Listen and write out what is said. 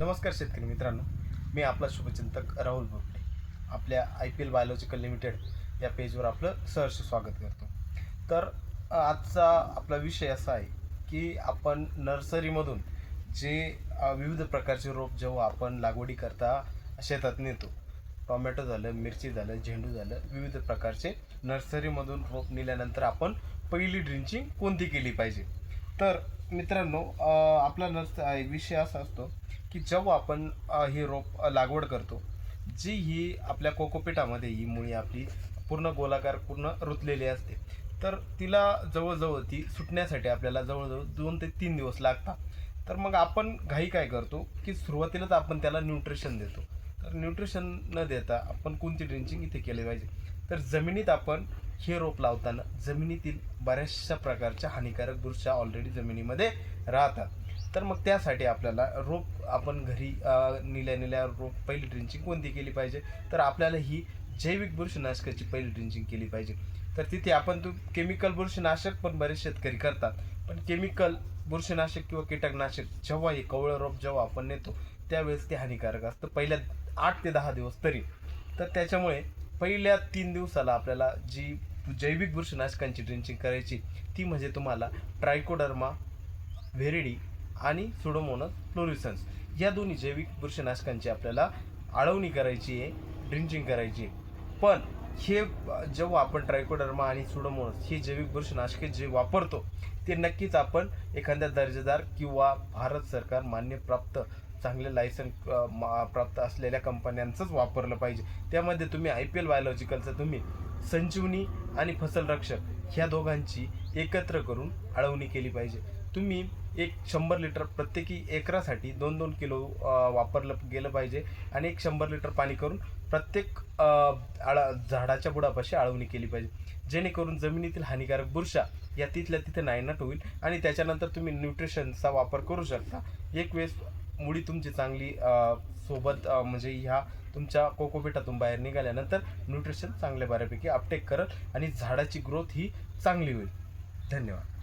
नमस्कार शेतकरी मित्रांनो. मी आपला शुभचिंतक राहुल बोपडे आपल्या I P L biological limited या पेजवर आपलं सहर्ष स्वागत करतो. तर आजचा आपला विषय असा आहे की आपण नर्सरीमधून जे विविध प्रकारचे रोप जेव्हा आपण लागवडी करता शेतात नेतो. टोमॅटो झालं मिरची झालं झेंडू झालं विविध प्रकारचे नर्सरीमधून रोप नेल्यानंतर आपण पहिली ड्रिंचिंग कोणती केली पाहिजे? तर मित्रांनो आपला नर्स विषय असा असतो की जेव्हा आपण हे रोप लागवड करतो जी ही आपल्या कोकोपिटामध्ये ही मुळी आपली पूर्ण गोलाकार पूर्ण रुतलेली असते. तर तिला जवळजवळ ती सुटण्यासाठी आपल्याला जवळजवळ दोन ते तीन दिवस लागतात. तर मग आपण घाई काय करतो की सुरुवातीलाच आपण त्याला न्यूट्रिशन देतो. तर न्यूट्रिशन न देता आपण कोणती ड्रिंचिंग इथे केली पाहिजे? तर जमिनीत आपण हे रोप लावताना जमिनीतील बऱ्याचशा प्रकारच्या हानिकारक बुरशा ऑलरेडी जमिनीमध्ये राहतात. तर मग त्यासाठी आपल्याला रोप आपण घरी निल्या निल्या रोप पहिली ड्रिंचिंग कोणती केली पाहिजे? तर आपल्याला ही जैविक बुरशीनाशकाची पहिली ड्रिंचिंग केली पाहिजे. तर तिथे आपण तो केमिकल बुरशीनाशक पण बरेच शेतकरी करतात. पण केमिकल बुरशीनाशक किंवा कीटकनाशक जेव्हा हे कवळं रोप जेव्हा आपण नेतो त्यावेळेस ते हानिकारक असतं. पहिल्या आठ ते दहा दिवस तरी. तर त्याच्यामुळे पहिल्या तीन दिवसाला आपल्याला जी जैविक बुरशीनाशकांची ड्रिंचिंग करायची ती म्हणजे तुम्हाला ट्रायकोडर्मा व्हेरिडी आणि सुडोमोनस फ्लोरिसन्स. या दोन्ही जैविक बुरशीनाशकांची आपल्याला आळवणी करायची आहे ड्रिंचिंग करायची आहे. पण हे जेव्हा आपण ट्रायकोडर्मा आणि सुडोमोनस हे जैविक बुरशीनाशके जे वापरतो ते नक्कीच आपण एखाद्या दर्जेदार किंवा भारत सरकार मान्यप्राप्त चांगले लायसन प्राप्त असलेल्या कंपन्यांचंच वापरलं पाहिजे. त्यामध्ये तुम्ही आय पी एल बायोलॉजिकलचं तुम्ही संजीवनी आणि फसल रक्षक ह्या दोघांची एकत्र करून आळवणी केली पाहिजे. तुम्ही एक शंभर लिटर प्रत्येकी एकरासाठी दोन दोन किलो वापरलं गेलं पाहिजे आणि एक शंभर लिटर पाणी करून प्रत्येक आळा झाडाच्या बुडापाशी आळवणी केली पाहिजे. जेणेकरून जमिनीतील हानिकारक बुरशा या तिथल्या तिथे नायनाट होईल आणि त्याच्यानंतर तुम्ही न्यूट्रिशनचा वापर करू शकता. एक वेळेस मुळी तुमची चांगली सोबत म्हणजे ह्या तुमच्या कोकोपिटातून बाहेर निघाल्यानंतर न्यूट्रिशन चांगल्या बऱ्यापैकी अपटेक करत आणि झाडाची ग्रोथ ही चांगली होईल. धन्यवाद.